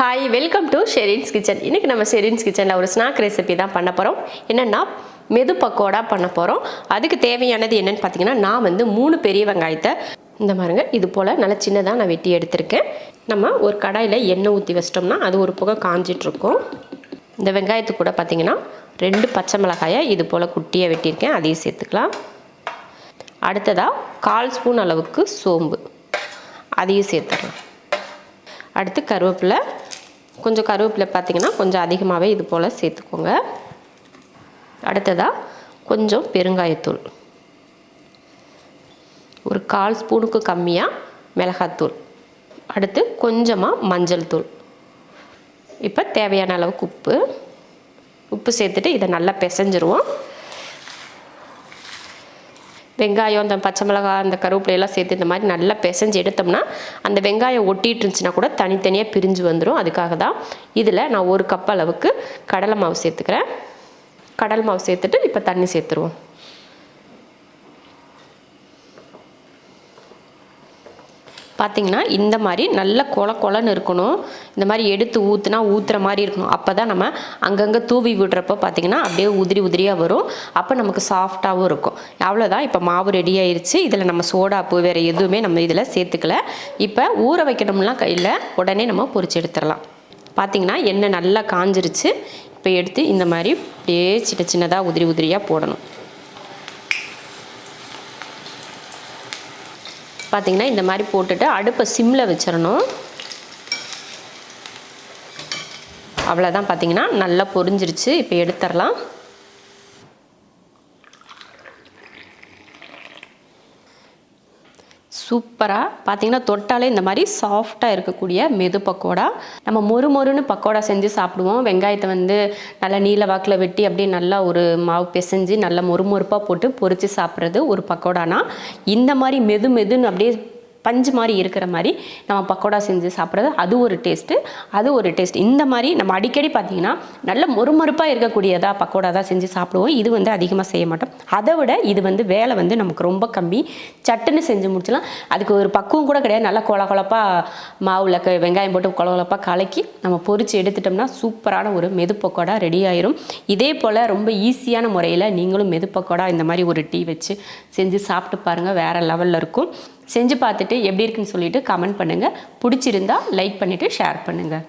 Hi welcome to Sherin's kitchen இன்றைக்கி நம்ம ஷெரின்ஸ் கிச்சனில் ஒரு ஸ்நாக் ரெசிபி தான் பண்ண போகிறோம் என்னென்னா மெது பக்கோடா பண்ண போகிறோம் அதுக்கு தேவையானது என்னென்னு பார்த்தீங்கன்னா நான் வந்து மூணு பெரிய வெங்காயத்தை இந்த மாதிரிங்க இது போல் நல்லா சின்னதாக நான் வெட்டி எடுத்திருக்கேன். நம்ம ஒரு கடாயில் எண்ணெய் ஊற்றி வச்சிட்டோம்னா அது ஒரு புகை காஞ்சிட்ருக்கும். இந்த வெங்காயத்து கூட பார்த்தீங்கன்னா ரெண்டு பச்சை மிளகாயை இது போல் குட்டியாக வெட்டியிருக்கேன். அதையும் சேர்த்துக்கலாம். அடுத்ததாக கால் ஸ்பூன் அளவுக்கு சோம்பு. அதையும் சேர்த்துக்கலாம் அடுத்து கருவேப்பிலை கொஞ்சம் கருவேப்பிலை பார்த்தீங்கன்னா கொஞ்சம் அதிகமாகவே இது போல் சேர்த்துக்கோங்க. அடுத்ததாக கொஞ்சம் பெருங்காயத்தூள். ஒரு கால் ஸ்பூனுக்கு கம்மியாக மிளகாத்தூள். அடுத்து கொஞ்சமாக மஞ்சள் தூள். இப்போ தேவையான அளவுக்கு உப்பு. உப்பு சேர்த்துட்டு இதை நல்லா பிசைஞ்சிருவோம். வெங்காயம் அந்த பச்சை மிளகாய் அந்த கருவேப்பிலையெல்லாம் சேர்த்து இந்த மாதிரி நல்லா பிசைஞ்சு எடுத்தோம்னா அந்த வெங்காயம் ஒட்டிட்டு இருந்துச்சுன்னா கூட தனித்தனியாக பிரிஞ்சு வந்துடும் அதுக்காக தான் இதில் நான் ஒரு கப் அளவுக்கு கடலை மாவு சேர்த்துக்கிறேன். கடல் மாவு சேர்த்துட்டு இப்போ தண்ணி சேர்த்துருவோம். பார்த்திங்கன்னா இந்த மாதிரி நல்ல கொல கொலன்னு இருக்கணும். இந்த மாதிரி எடுத்து ஊற்றுனா ஊற்றுற மாதிரி இருக்கணும். அப்போ தான் நம்ம அங்கங்கே தூவி விடுறப்போ பார்த்திங்கன்னா அப்படியே உதிரி உதிரியாக வரும். அப்போ நமக்கு சாஃப்டாகவும் இருக்கும். அவ்வளோதான் இப்போ மாவு ரெடி ஆயிடுச்சு இதில் நம்ம சோடாப்பு வேறு எதுவுமே நம்ம இதில் சேர்த்துக்கல. இப்போ ஊற வைக்கணும்லாம் கையில் உடனே நம்ம பொறிச்சு எடுத்துடலாம். பார்த்திங்கன்னா எண்ணெய் நல்லா காஞ்சிருச்சு. இப்போ எடுத்து இந்த மாதிரி அப்படியே சின்ன சின்னதாக உதிரி உதிரியாக போடணும். பார்த்திங்கன்னா இந்த மாதிரி போட்டுட்டு அடுப்பை சிம்மில் வச்சிடணும் அவ்வளோதான் பார்த்தீங்கன்னா நல்லா பொரிஞ்சிருச்சு. இப்போ எடுத்துடலாம் சூப்பராக பார்த்தீங்கன்னா தொட்டாலே இந்த மாதிரி சாஃப்டாக இருக்கக்கூடிய மெது பக்கோடா. நம்ம மொறு மொறுன்னு பக்கோடா செஞ்சு சாப்பிடுவோம். வெங்காயத்தை வந்து நல்லா நீல வாக்கில் வெட்டி அப்படியே நல்லா ஒரு மாவு பிசைஞ்சு நல்லா மொறு மொறுப்பாக போட்டு பொரித்து சாப்பிட்றது ஒரு பக்கோடானா. இந்த மாதிரி மெது மெதுன்னு அப்படியே பஞ்சு மாதிரி இருக்கிற மாதிரி நம்ம பக்கோடா செஞ்சு சாப்பிட்றது அது ஒரு டேஸ்ட்டு அது ஒரு டேஸ்ட். இந்த மாதிரி நம்ம அடிக்கடி பார்த்தீங்கன்னா நல்ல மொறுமொறுப்பாக இருக்கக்கூடியதாக பக்கோடா தான் செஞ்சு சாப்பிடுவோம். இது வந்து அதிகமாக செய்ய மாட்டோம். அதை விட இது வந்து வேலை வந்து நமக்கு ரொம்ப கம்மி. சட்டுன்னு செஞ்சு முடிச்சலாம் அதுக்கு ஒரு பக்குவம் கூட கிடையாது. நல்லா கொல கொலப்பாக மாவில் க வெங்காயம் போட்டு கொல கொலப்பாக கலக்கி நம்ம பொறிச்சு எடுத்துட்டோம்னா சூப்பரான ஒரு மெது பக்கோடா ரெடி ஆயிரும். இதே போல் ரொம்ப ஈஸியான முறையில் நீங்களும் மெது பக்கோடா இந்த மாதிரி ஒரு டீ வச்சு செஞ்சு சாப்பிட்டு பாருங்கள் வேறு லெவலில் இருக்கும். செஞ்சு பார்த்துட்டு எப்படி இருக்குன்னு சொல்லிட்டு கமெண்ட் பண்ணுங்கள் பிடிச்சிருந்தா லைக் பண்ணிவிட்டு ஷேர் பண்ணுங்கள்